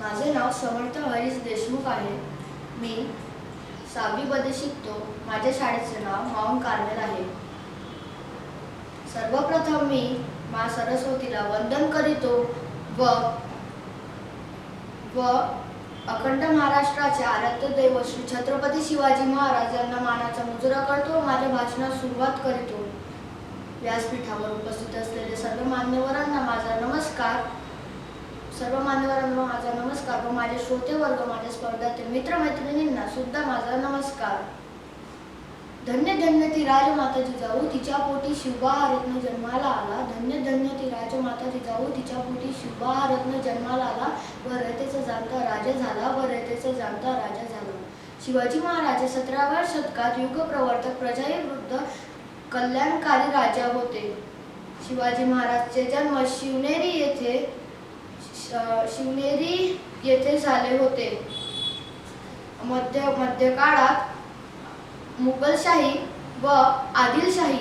माझे नाव समर्थ हरीश देशमुख आहे. मी सहावीमध्ये शिकतो. माझ्या शाळेचे नाव माउंट कार्मेल आहे. सर्वप्रथम मी मा सरस्वतीला वंदन करीतो व व अखंड महाराष्ट्राचे आराध्य दैव श्री छत्रपती शिवाजी महाराज यांना मानाचा मुजरा करतो माझ्या भाषणास सुरुवात करीतो. व्यासपीठावर उपस्थित असलेले सर्व मान्यवरांना माझा नमस्कार. सर्व मान्यवरांना माझा नमस्कार व माझे श्रोते वर्ग माझ्या स्पर्धातील मित्रमैत्रिणींना सुद्धा माझा नमस्कार. धन्य धन्य ती राजमाता जिजाऊ तिच्या पोटी शिवबा रत्न जन्माला आला. धन्य धन्य ती राजमाता जिजाऊ तिच्या पोटी शिवबा रत्न जन्माला आला. व रयतेचा जाणता राजा झाला व रयतेचा जाणता राजा झाला. शिवाजी महाराज सतराव्या शतकात युगप्रवर्तक प्रजावृद्ध कल्याणकारी राजा होते. शिवाजी महाराजचे जन्म शिवनेरी येथे शिवनेरी येथे झाले होते. मध्य मध्यकाळात मुघलशाही व आदिलशाही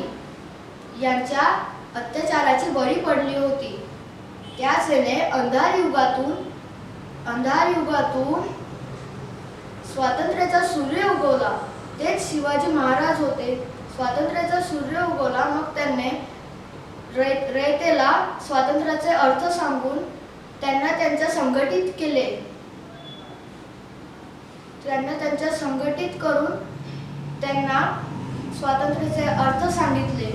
यांच्या अत्याचाराची बळी पडली होती. त्या सेने अंधार युगातून अंधार युगातून स्वातंत्र्याचा सूर्य उगवला. तेच शिवाजी महाराज होते. स्वातंत्र्याचा सूर्य उगवला मग त्यांनी रै- रयतेला स्वातंत्र्याचे अर्थ सांगून त्यांना त्यांच्या संघटित केले. त्यांना त्यांच्या संघटित करून त्यांना स्वातंत्र्याचे अर्थ सांगितले.